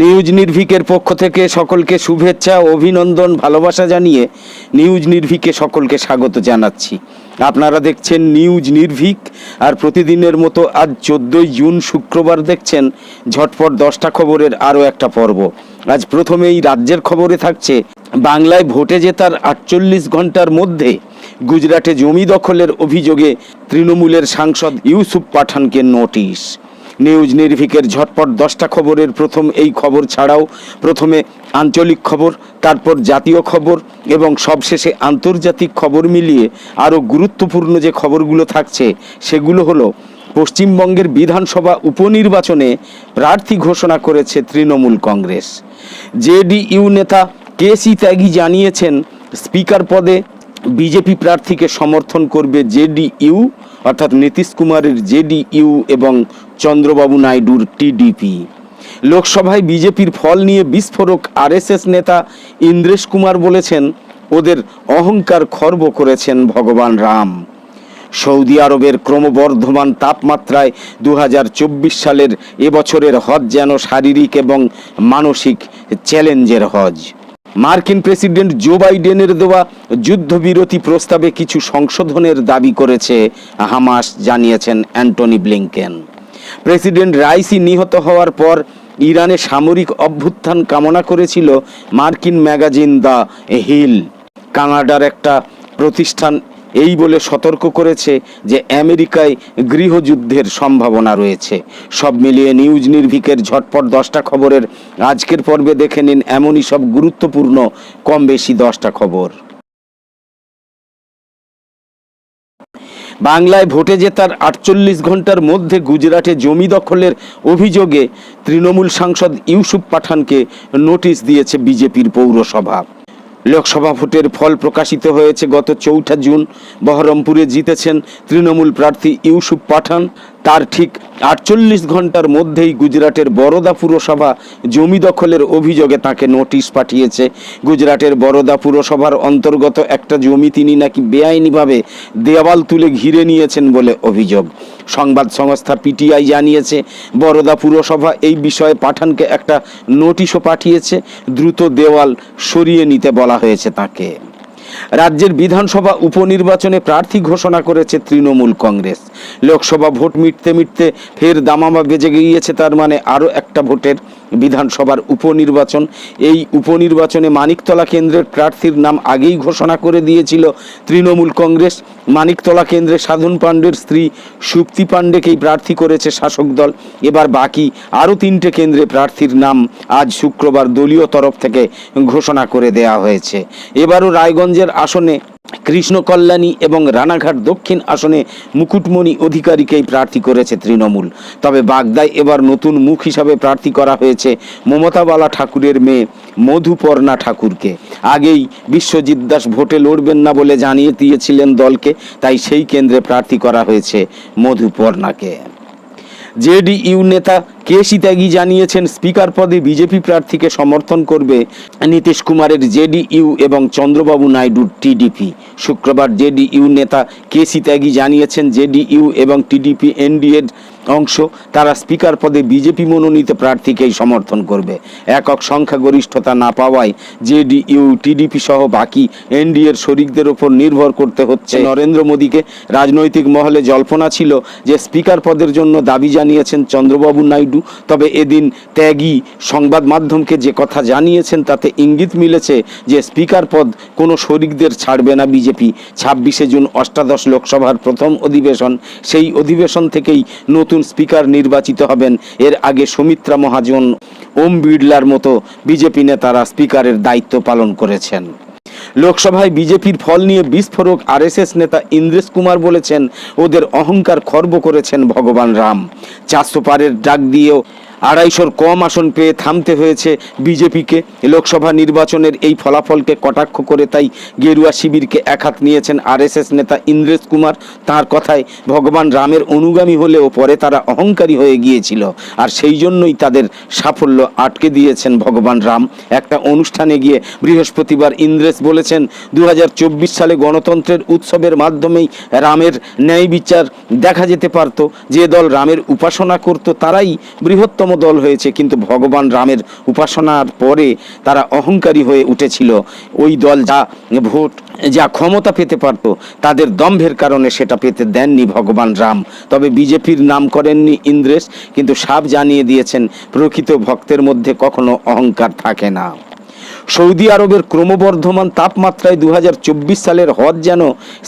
News নির্ভিকের পক্ষ থেকে সকলকে শুভেচ্ছা, অভিনন্দন, ভালোবাসা জানিয়ে নিউজ নির্ভিকে সকলকে স্বাগত জানাচ্ছি। আপনারা দেখছেন নিউজ নির্ভিক আর প্রতিদিনের মতো আজ চোদ্দোই জুন শুক্রবার দেখছেন ঝটপট দশটা খবরের আরও একটা পর্ব। আজ প্রথমেই রাজ্যের খবরে থাকছে, বাংলায় ভোটে জেতার আটচল্লিশ ঘণ্টার মধ্যে গুজরাটে জমি দখলের অভিযোগে তৃণমূলের সাংসদ ইউসুফ পাঠানকে নোটিশ। নিউজ নির্ভিকের ঝটপট দশটা খবরের প্রথম এই খবর ছাড়াও প্রথমে আঞ্চলিক খবর, তারপর জাতীয় খবর এবং সবশেষে আন্তর্জাতিক খবর মিলিয়ে আরও গুরুত্বপূর্ণ যে খবরগুলো থাকছে সেগুলো হলো, পশ্চিমবঙ্গের বিধানসভা উপনির্বাচনে প্রার্থী ঘোষণা করেছে তৃণমূল কংগ্রেস। জেডিইউ নেতা কে সি ত্যাগী জানিয়েছেন, স্পিকার পদে বিজেপি প্রার্থীকে সমর্থন করবে জেডিইউ, অর্থাৎ নীতিশ কুমারের জেডিইউ এবং চন্দ্রবাবু নাইডুর টিডিপি লোকসভায় বিজেপির ফল নিয়ে বিস্ফোরক আরএসএস নেতা ইন্দ্রেশ কুমার বলেছেন, ওদের অহংকার খর্ব করেছেন ভগবান রাম। সৌদি আরবের ক্রমবর্ধমান তাপমাত্রায় দু হাজার চব্বিশ সালের এবছরের হজ যেন শারীরিক এবং মানসিক চ্যালেঞ্জের হজ। মার্কিন প্রেসিডেন্ট জো বাইডেনের দেওয়া যুদ্ধবিরতি প্রস্তাবে কিছু সংশোধনের দাবি করেছে হামাস, জানিয়েছেন অ্যান্টনি ব্লিংকেন। প্রেসিডেন্ট রাইসি নিহত হওয়ার পর ইরানে সামরিক অভ্যুত্থান কামনা করেছিল মার্কিন ম্যাগাজিন দ্য হিল। কানাডার একটা প্রতিষ্ঠান এই বলে সতর্ক করেছে যে আমেরিকায় গৃহযুদ্ধের সম্ভাবনা রয়েছে। সব মিলিয়ে নিউজ নির্ভিকের ঝটপট দশটা খবরের আজকের পর্বে দেখে নিন এমনই সব গুরুত্বপূর্ণ, কম বেশি দশটা খবর। বাংলায় ভোটে জেতার আটচল্লিশ ঘণ্টার মধ্যে গুজরাটে জমি দখলের অভিযোগে তৃণমূল সাংসদ ইউসুফ পাঠানকে নোটিশ দিয়েছে বিজেপির পৌরসভা। লোকসভা ভোটের ফল প্রকাশিত হয়েছে গত চৌঠা জুন। বহরমপুরে জিতেছেন তৃণমূল প্রার্থী ইউসুফ পাঠান। তার ঠিক আটচল্লিশ ঘণ্টার মধ্যেই গুজরাটের বরোদা পুরসভা জমি দখলের অভিযোগে তাকে নোটিশ পাঠিয়েছে। গুজরাটের বরোদা পুরসভার অন্তর্গত একটা জমি তিনি নাকি বেআইনিভাবে দেওয়াল তুলে ঘিরে নিয়েছেন বলে অভিযোগ। সংবাদ সংস্থা পিটিআই জানিয়েছে, বরোদা পুরসভা এই বিষয়ে পাঠানকে একটা নোটিশও পাঠিয়েছে। দ্রুত দেওয়াল সরিয়ে নিতে বলা হয়েছে তাকে। রাজ্যের বিধানসভা উপনির্বাচনে প্রার্থী ঘোষণা করেছে তৃণমূল কংগ্রেস। লোকসভা ভোট মিটতে মিটতে ফের দামামা বেজে গিয়েছে, তার মানে আরও একটা ভোটের বিধানসভার উপনির্বাচন। এই উপনির্বাচনে মানিকতলা কেন্দ্রের প্রার্থীর নাম আগেই ঘোষণা করে দিয়েছিল তৃণমূল কংগ্রেস। মানিকতলা কেন্দ্রে সাধন পাণ্ডের স্ত্রী সুপ্তি পাণ্ডেকেই প্রার্থী করেছে শাসক দল। এবার বাকি আরও তিনটে কেন্দ্রে প্রার্থীর নাম আজ শুক্রবার দলীয় তরফ থেকে ঘোষণা করে দেয়া হয়েছে। এবারও রায়গঞ্জের আসনে কৃষ্ণ কল্যাণী এবং রানাঘাট দক্ষিণ আসনে মুকুটমণি অধিকারীকেই প্রার্থী করেছে তৃণমূল। তবে বাগদায় এবার নতুন মুখ হিসাবে প্রার্থী করা হয়েছে মমতাবালা ঠাকুরের মেয়ে মধুপর্ণা ঠাকুরকে। আগেই বিশ্বজিৎ দাস ভোটে লড়বেন না বলে জানিয়ে দিয়েছিলেন দলকে, তাই সেই কেন্দ্রে প্রার্থী করা হয়েছে মধুপর্ণাকে। জেডিইউ নেতা কে সীতাগি জানিয়েছেন, স্পিকার পদে বিজেপি প্রার্থীকে সমর্থন করবে নীতিশ কুমারের জেডিইউ এবং চন্দ্রবাবু নাইডুর টিডিপি। শুক্রবার জেডিইউ নেতা কে সীতাগি জানিয়েছেন জেডিইউ এবং টিডিপি এনডিএর অংশ, তারা স্পিকার পদে বিজেপি মনোনীত প্রার্থীকেই সমর্থন করবে। একক সংখ্যাগরিষ্ঠতা না পাওয়ায় জেডিইউ, টিডিপি সহ বাকি এনডিএর শরিকদের ওপর নির্ভর করতে হচ্ছে। নরেন্দ্র মোদীকে রাজনৈতিক মহলে জল্পনা ছিল যে স্পিকার পদের জন্য দাবি জানিয়েছেন চন্দ্রবাবু নাইডু। তবে এদিন ত্যাগী সংবাদ মাধ্যমকে যে কথা জানিয়েছেন, তাতে ইঙ্গিত মিলেছে যে স্পিকার পদ কোনো শরিকদের ছাড়বে না বিজেপি। ছাব্বিশে জুন অষ্টাদশ লোকসভার প্রথম অধিবেশন। সেই অধিবেশন থেকেই নতুন স্পিকার নির্বাচিত হবেন। এর আগে সুমিত্রা মহাজন, ওম বিড়লার মতো বিজেপি নেতারা স্পিকারের দায়িত্ব পালন করেছেন। লোকসভায় বিজেপির ফল নিয়ে বিস্ফোরক আরএসএস নেতা ইন্দ্রেশ কুমার বলেছেন, ওদের অহংকার খর্ব করেছেন ভগবান রাম। চারশো পারের ডাক দিয়েও আড়াইশোর কম আসন পেয়ে থামতে হয়েছে বিজেপিকে। লোকসভা নির্বাচনের এই ফলাফলকে কটাক্ষ করে তাই গেরুয়া শিবিরকে একহাত নিয়েছেন আরএসএস নেতা ইন্দ্রেশ কুমার। তার কথায় ভগবান রামের অনুগামী হলেও পরে তারা অহংকারী হয়ে গিয়েছিল আর সেই জন্যই তাদের সাফল্য আটকে দিয়েছেন ভগবান রাম। একটা অনুষ্ঠানে গিয়ে বৃহস্পতিবার ইন্দ্রেশ বলেছেন দু হাজার চব্বিশ সালে গণতন্ত্রের উৎসবের মাধ্যমেই রামের ন্যায় বিচার দেখা যেতে পারত। যে দল রামের উপাসনা করত তারাই বৃহত্তম বৃহত্তম দল হয়েছে, কিন্তু ভগবান রামের উপাসনার পরে তারা অহংকারী হয়ে উঠেছিল। ওই দল যা ভোট, যা ক্ষমতা পেতে পারত, তাদের দম্ভের কারণে সেটা পেতে দেননি ভগবান রাম। তবে বিজেপির নাম করেননি ইন্দ্রেশ, কিন্তু সাপ জানিয়ে দিয়েছেন, প্রকৃত ভক্তের মধ্যে কখনো অহংকার থাকে না। সৌদি আরবের ক্রমবর্ধমান তাপমাত্রায় দু হাজার চব্বিশ সালের হজ যেন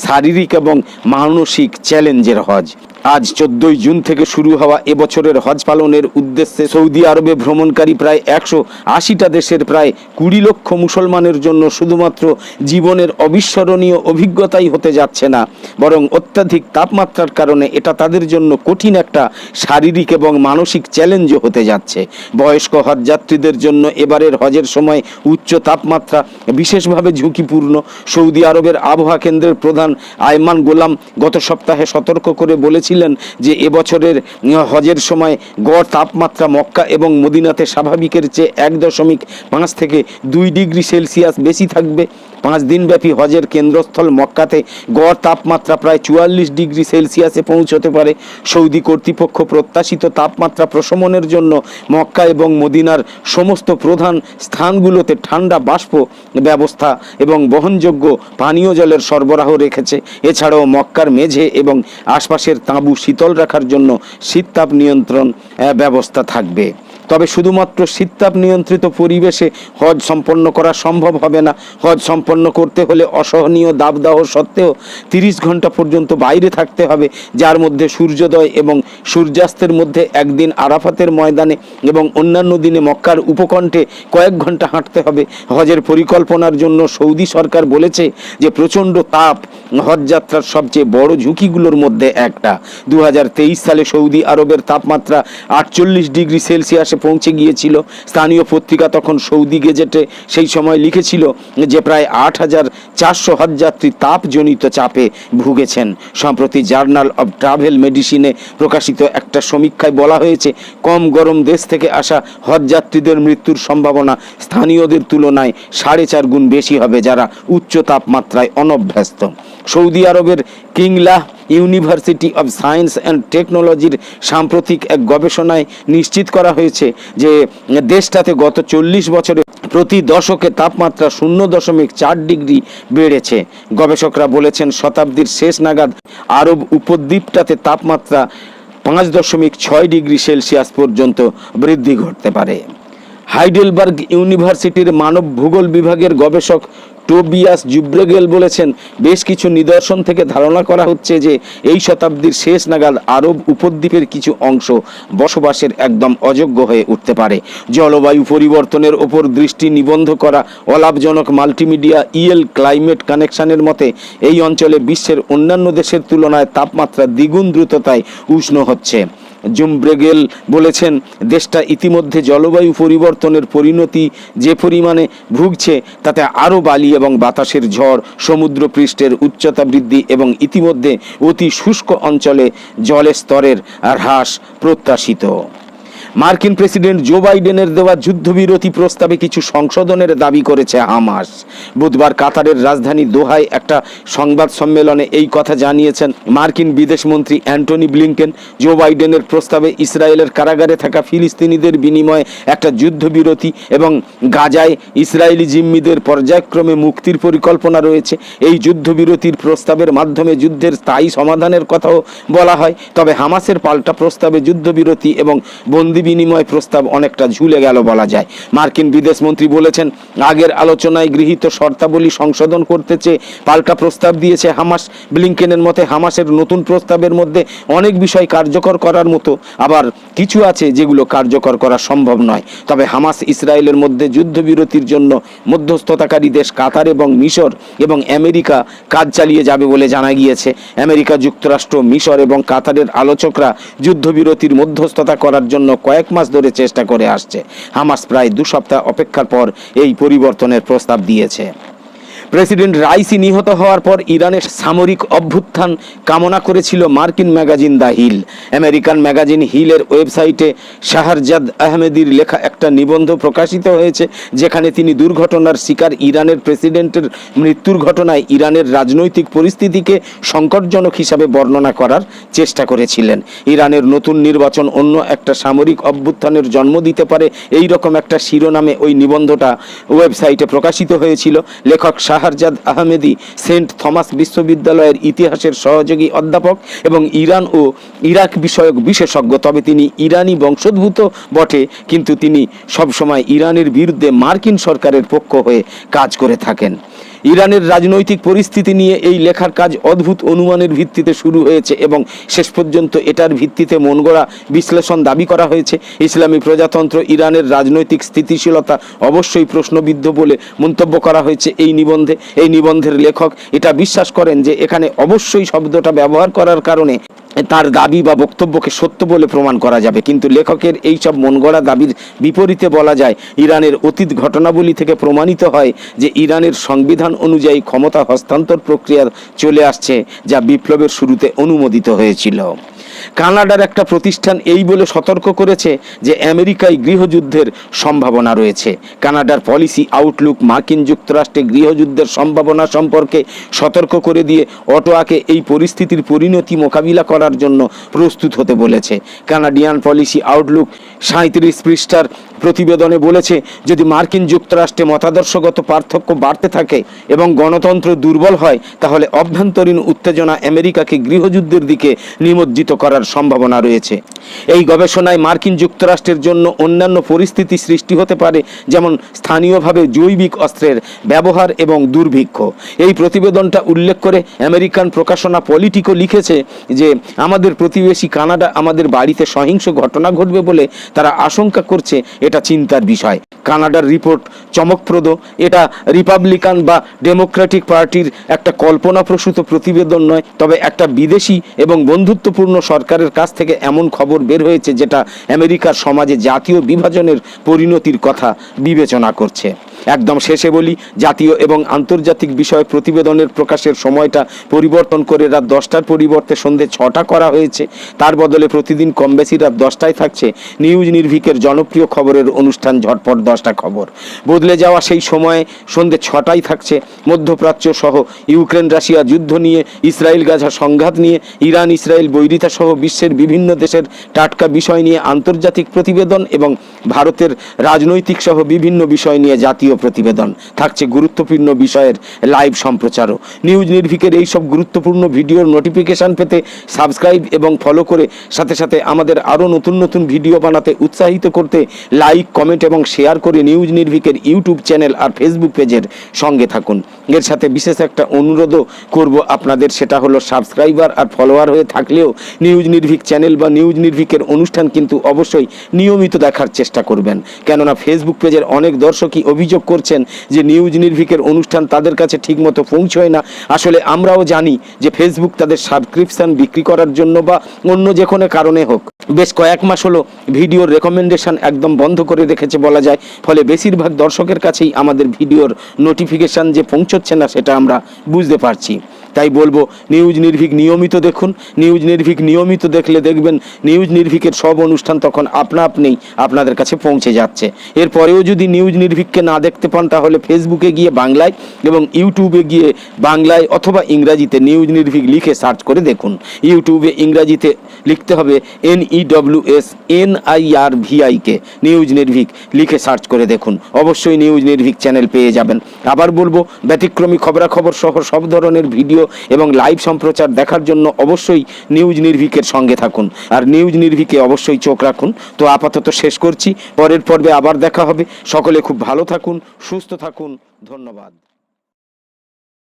শারীরিক এবং মানসিক চ্যালেঞ্জের হজ। আজ চোদ্দই জুন থেকে শুরু হওয়া এবছরের হজ পালনের উদ্দেশ্যে সৌদি আরবে ভ্রমণকারী প্রায় একশো আশিটা দেশের প্রায় কুড়ি লক্ষ মুসলমানের জন্য শুধুমাত্র জীবনের অবিস্মরণীয় অভিজ্ঞতাই হতে যাচ্ছে না, বরং অত্যাধিক তাপমাত্রার কারণে এটা তাদের জন্য কঠিন একটা শারীরিক এবং মানসিক চ্যালেঞ্জও হতে যাচ্ছে। বয়স্ক হজযাত্রীদের জন্য এবারের হজের সময় উচ্চ তাপমাত্রা বিশেষভাবে ঝুঁকিপূর্ণ। সৌদি আরবের আবহাওয়া কেন্দ্রের প্রধান আয়মান গোলাম গত সপ্তাহে সতর্ক করে বলেছিলেন যে এবছরের হজের সময় গড় তাপমাত্রা মক্কা এবং মদিনাতে স্বাভাবিকের চেয়ে এক দশমিক পাঁচ থেকে দুই ডিগ্রি সেলসিয়াস বেশি থাকবে। পাঁচ দিনব্যাপী হজের কেন্দ্রস্থল মক্কাতে গড় তাপমাত্রা প্রায় চুয়াল্লিশ ডিগ্রি সেলসিয়াসে পৌঁছতে পারে। সৌদি কর্তৃপক্ষ প্রত্যাশিত তাপমাত্রা প্রশমনের জন্য মক্কা এবং মদিনার সমস্ত প্রধান স্থানগুলোতে ঠান্ডা বাষ্প ব্যবস্থা এবং বহনযোগ্য পানীয় জলের সরবরাহ রেখেছে। এছাড়াও মক্কার মেঝে এবং আশপাশের তাঁবু শীতল রাখার জন্য শীততাপ নিয়ন্ত্রণ ব্যবস্থা থাকবে। তবে শুধুমাত্র শীততাপ নিয়ন্ত্রিত পরিবেশে হজ সম্পন্ন করা সম্ভব হবে না। হজ সম্পন্ন করতে হলে অসহনীয় দাবদাহ সত্ত্বেও তিরিশ ঘণ্টা পর্যন্ত বাইরে থাকতে হবে, যার মধ্যে সূর্যোদয় এবং সূর্যাস্তের মধ্যে একদিন আরাফাতের ময়দানে এবং অন্যান্য দিনে মক্কার উপকণ্ঠে কয়েক ঘণ্টা হাঁটতে হবে। হজের পরিকল্পনার জন্য সৌদি সরকার বলেছে যে প্রচণ্ড তাপ হজযাত্রার সবচেয়ে বড় ঝুঁকিগুলোর মধ্যে একটা। দু হাজার তেইশ সালে সৌদি আরবের তাপমাত্রা আটচল্লিশ ডিগ্রি সেলসিয়াসে পৌঁছে গিয়েছিল। স্থানীয় পত্রিকা তখন সৌদি গেজেটে সেই সময় লিখেছিল যে প্রায় আট হাজার চারশো হজযাত্রী তাপজনিত চাপে ভুগেছেন। সম্প্রতি জার্নাল অব ট্রাভেল মেডিসিনে প্রকাশিত একটা সমীক্ষায় বলা হয়েছে, কম গরম দেশ থেকে আসা হজযাত্রীদের মৃত্যুর সম্ভাবনা স্থানীয়দের তুলনায় সাড়ে চার গুণ বেশি হবে যারা উচ্চ তাপমাত্রায় অনভ্যস্ত। সৌদি আরবের কিংলাহ ইউনিভার্সিটি অব সায়েন্স অ্যান্ড টেকনোলজির সাম্প্রতিক এক গবেষণায় নিশ্চিত করা হয়েছে যে দেশটাতে গত চল্লিশ বছরে প্রতি দশকে তাপমাত্রা শূন্য দশমিক চার ডিগ্রি বেড়েছে। গবেষকরা বলেছেন শতাব্দীর শেষ নাগাদ আরব উপদ্বীপটাতে তাপমাত্রা পাঁচ দশমিক ছয় ডিগ্রি সেলসিয়াস পর্যন্ত বৃদ্ধি ঘটতে পারে। হাইডেলবার্গ ইউনিভার্সিটির মানব ভূগোল বিভাগের গবেষক টোবিয়াস জুব্রেগেল বলেছেন, বেশ কিছু নিদর্শন থেকে ধারণা করা হচ্ছে যে এই শতাব্দীর শেষ নাগাদ আরব উপদ্বীপের কিছু অংশ বসবাসের একদম অযোগ্য হয়ে উঠতে পারে। জলবায়ু পরিবর্তনের ওপর দৃষ্টি নিবন্ধ করা অলাভজনক মাল্টিমিডিয়া ইএল ক্লাইমেট কানেকশনের মতে, এই অঞ্চলে বিশ্বের অন্যান্য দেশের তুলনায় তাপমাত্রা দ্বিগুণ দ্রুততায় উষ্ণ হচ্ছে। জুমব্রেগেল বলেছেন, দেশটা ইতিমধ্যে জলবায়ু পরিবর্তনের পরিণতি যে পরিমাণে ভুগছে, তাতে আরও বালি এবং বাতাসের ঝড় সমুদ্র পৃষ্ঠের উচ্চতা বৃদ্ধি এবং ইতিমধ্যে অতি শুষ্ক অঞ্চলে জলের স্তরের হ্রাস প্রত্যাশিত। মার্কিন প্রেসিডেন্ট জো বাইডেনের দেওয়া যুদ্ধবিরতি প্রস্তাবে কিছু সংশোধনের দাবি করেছে হামাস। বুধবার কাতারের রাজধানী দোহায় একটা সংবাদ সম্মেলনে এই কথা জানিয়েছেন মার্কিন বিদেশমন্ত্রী অ্যান্টনি ব্লিংকেন। জো বাইডেনের প্রস্তাবে ইসরায়েলের কারাগারে থাকা ফিলিস্তিনিদের বিনিময়ে একটা যুদ্ধবিরতি এবং গাজায় ইসরায়েলি জিম্মিদের পর্যায়ক্রমে মুক্তির পরিকল্পনা রয়েছে। এই যুদ্ধবিরতির প্রস্তাবের মাধ্যমে যুদ্ধের স্থায়ী সমাধানের কথাও বলা হয়। তবে হামাসের পাল্টা প্রস্তাবে যুদ্ধবিরতি এবং বন্দি বিনিময় প্রস্তাব অনেকটা ঝুলে গেল বলা যায়। মার্কিন বিদেশমন্ত্রী বলেছেন, আগের আলোচনায় গৃহীত শর্তাবলী সংশোধন করতে চেয়ে পাল্টা প্রস্তাব দিয়েছে হামাস। ব্লিংকেনের মতে হামাসের নতুন প্রস্তাবের মধ্যে অনেক বিষয় কার্যকর করার মতো, আবার কিছু আছে যেগুলো কার্যকর করা সম্ভব নয়। তবে হামাস ইসরায়েলের মধ্যে যুদ্ধবিরতির জন্য মধ্যস্থতাকারী দেশ কাতার এবং মিশর এবং আমেরিকা কাজ চালিয়ে যাবে বলে জানা গিয়েছে। আমেরিকা যুক্তরাষ্ট্র, মিশর এবং কাতারের আলোচকরা যুদ্ধবিরতির মধ্যস্থতা করার জন্য কয়েক মাস ধরে চেষ্টা করে আসছে। হামাস প্রায় দু সপ্তাহ অপেক্ষার পর এই পরিবর্তনের প্রস্তাব দিয়েছে। প্রেসিডেন্ট রাইসি নিহত হওয়ার পর ইরানের সামরিক অভ্যুত্থান কামনা করেছিল মার্কিন magazine the Hill. American magazine হিলের ওয়েবসাইটে শাহরজাদ আহমেদির লেখা একটা নিবন্ধ প্রকাশিত হয়েছে, যেখানে তিনি দুর্ঘটনার শিকার ইরানের প্রেসিডেন্টের মৃত্যুর ঘটনায় ইরানের রাজনৈতিক পরিস্থিতিকে সংকটজনক হিসাবে বর্ণনা করার চেষ্টা করেছিলেন। ইরানের নতুন নির্বাচন অন্য একটা সামরিক অভ্যুত্থানের জন্ম দিতে পারে এই রকম একটা শিরোনামে ওই নিবন্ধটা ওয়েবসাইটে প্রকাশিত হয়েছিল। লেখক শাহরজাদ আহমেদি সেন্ট থমাস বিশ্ববিদ্যালয়ের ইতিহাসের সহযোগী অধ্যাপক এবং ইরান ও ইরাক বিষয়ক বিশেষজ্ঞ। তবে তিনি ইরানি বংশোদ্ভূত বটে, কিন্তু তিনি সবসময় ইরানের বিরুদ্ধে মার্কিন সরকারের পক্ষ হয়ে কাজ করে থাকেন। ইরানের রাজনৈতিক পরিস্থিতি নিয়ে এই লেখার কাজ অদ্ভুত অনুমানের ভিত্তিতে শুরু হয়েছে এবং শেষ পর্যন্ত এটার ভিত্তিতে মনগড়া বিশ্লেষণ দাবি করা হয়েছে। ইসলামী প্রজাতন্ত্র ইরানের রাজনৈতিক স্থিতিশীলতা অবশ্যই প্রশ্নবিদ্ধ বলে মন্তব্য করা হয়েছে এই নিবন্ধে। এই নিবন্ধের লেখক এটা বিশ্বাস করেন যে এখানে অবশ্যই শব্দটা ব্যবহার করার কারণে তার দাবি বা বক্তব্যকে সত্য বলে প্রমাণ করা যাবে। কিন্তু লেখকের এই সব মনগড়া দাবির বিপরীতে বলা যায়, ইরানের অতীত ঘটনাবলী থেকে প্রমাণিত হয় যে ইরানের সংবিধান অনুযায়ী ক্ষমতা হস্তান্তর প্রক্রিয়া চলে আসছে, যা বিপ্লবের শুরুতে অনুমোদিত হয়েছিল। কানাডার একটা প্রতিষ্ঠান এই বলে সতর্ক করেছে যে আমেরিকায় গৃহযুদ্ধের সম্ভাবনা রয়েছে। কানাডার পলিসি আউটলুক মার্কিন যুক্তরাষ্ট্রে গৃহযুদ্ধের সম্ভাবনা সম্পর্কে সতর্ক করে দিয়ে অটোয়াকে এই পরিস্থিতির পরিণতি মোকাবিলা করার জন্য প্রস্তুত হতে বলেছে। কানাডিয়ান পলিসি আউটলুক সাঁত্রিশ পৃষ্ঠার প্রতিবেদনে বলেছে, যদি মার্কিন যুক্তরাষ্ট্রে মতাদর্শগত পার্থক্য বাড়তে থাকে এবং গণতন্ত্র দুর্বল হয়, তাহলে অভ্যন্তরীণ উত্তেজনা আমেরিকাকে গৃহযুদ্ধের দিকে নিমজ্জিত করার সম্ভাবনা রয়েছে। এই গবেষণায় মার্কিন যুক্তরাষ্ট্রের জন্য অন্যান্য পরিস্থিতি সৃষ্টি হতে পারে, যেমন স্থানীয়ভাবে জৈবিক অস্ত্রের ব্যবহার এবং দুর্ভিক্ষ। এই প্রতিবেদনটা উল্লেখ করে আমেরিকান প্রকাশনা পলিটিকো লিখেছে যে, আমাদের প্রতিবেশী কানাডা আমাদের বাড়িতে সহিংস ঘটনা ঘটবে বলে তারা আশঙ্কা করছে এটা চিন্তার বিষয়। কানাডার রিপোর্ট চমকপ্রদ। এটা রিপাবলিকান বা ডেমোক্রেটিক পার্টির একটা কল্পনাপ্রসূত প্রতিবেদন নয়, তবে একটা বিদেশি এবং বন্ধুত্বপূর্ণ সরকারের কাছ থেকে এমন খবর বের হয়েছে যেটা আমেরিকার সমাজে জাতীয় বিভাজনের পরিণতির কথা বিবেচনা করছে। একদম শেষে বলি, জাতীয় এবং আন্তর্জাতিক বিষয় প্রতিবেদনের প্রকাশের সময়টা পরিবর্তন করে রাত দশটার পরিবর্তে সন্ধে ছটা করা হয়েছে। তার বদলে প্রতিদিন কম বেশি রাত দশটায় থাকছে নিউজ নির্ভিকের জনপ্রিয় খবরের অনুষ্ঠান ঝটপট দশটা খবর। বদলে যাওয়া সেই সময়ে সন্ধে ছটায় থাকছে। মধ্যপ্রাচ্য সহ ইউক্রেন, রাশিয়া যুদ্ধ নিয়ে, ইসরায়েল, গাজা সংঘাত নিয়ে, ইরান, ইসরায়েল, বৈরিতা সহ বিশ্বের বিভিন্ন দেশের টাটকা বিষয় নিয়ে আন্তর্জাতিক প্রতিবেদন এবং ভারতের রাজনৈতিক সহ বিভিন্ন বিষয় নিয়ে জাতীয় প্রতিবেদন। থাকছে গুরুত্বপূর্ণ বিষয়ের লাইভ সম্প্রচারও। নিউজ নির্ভিকের এই সব গুরুত্বপূর্ণ ভিডিওর নোটিফিকেশন পেতে সাবস্ক্রাইব এবং ফলো করে সাথে সাথে আমাদের আরও নতুন নতুন ভিডিও বানাতে উৎসাহিত করতে লাইক কমেন্ট এবং শেয়ার করে নিউজ নির্ভিকের ইউটিউব চ্যানেল আর ফেসবুক পেজের সঙ্গে থাকুন। এর সাথে বিশেষ একটা অনুরোধও করব আপনাদের, সেটা হলো সাবস্ক্রাইবার আর ফলোয়ার হয়ে থাকলেও নিউজ নির্ভিক চ্যানেল বা নিউজ নির্ভিকের অনুষ্ঠান কিন্তু অবশ্যই নিয়মিত দেখার চেষ্টা করবেন। কেননা ফেসবুক পেজের অনেক দর্শকই অভিযোগ করছেন যে নিউজ নির্ভিকের অনুষ্ঠান তাদের কাছে ঠিকমতো পৌঁছয় না। আসলে আমরাও জানি যে ফেসবুক তাদের সাবস্ক্রিপশান বিক্রি করার জন্য বা অন্য যে কোনো কারণে হোক। বেশ কয়েক মাস হলো ভিডিওর রেকমেন্ডেশন একদম বন্ধ করে রেখেছে বলা যায়। ফলে বেশিরভাগ দর্শকের কাছেই আমাদের ভিডিওর নোটিফিকেশান যে পৌঁছচ্ছে না সেটা আমরা বুঝতে পারছি। তাই বলব, নিউজ নির্ভীক নিয়মিত দেখুন, নিউজ নির্ভীক নিয়মিত দেখলে দেখবেন, নিউজ নির্ভীকের সব অনুষ্ঠান তখন আপনা আপনিই আপনাদের কাছে পৌঁছে যাচ্ছে। এরপরেও যদি নিউজ নির্ভীককে না দেখতে পান, তাহলে ফেসবুকে গিয়ে বাংলায় এবং ইউটিউবে গিয়ে বাংলায় অথবা ইংরাজিতে নিউজ নির্ভীক লিখে সার্চ করে দেখুন। ইউটিউবে ইংরাজিতে লিখতে হবে N S N I R V I K news Nirbhik লিখে সার্চ করে দেখুন। অবশ্যই নিউজ নির্ভীক চ্যানেল পেয়ে যাবেন। আবার বলব, ব্যতিক্রমী খবরাখবর সহ সব ধরনের ভিডিও এবং লাইভ সম্প্রচার দেখার জন্য অবশ্যই নিউজ নির্ভিকের সঙ্গে থাকুন। আর নিউজ নির্ভীকে অবশ্যই চোখ রাখুন। তো আপাতত শেষ করছি। পরের পর্বে আবার দেখা হবে। সকলে খুব ভালো থাকুন, সুস্থ থাকুন। ধন্যবাদ।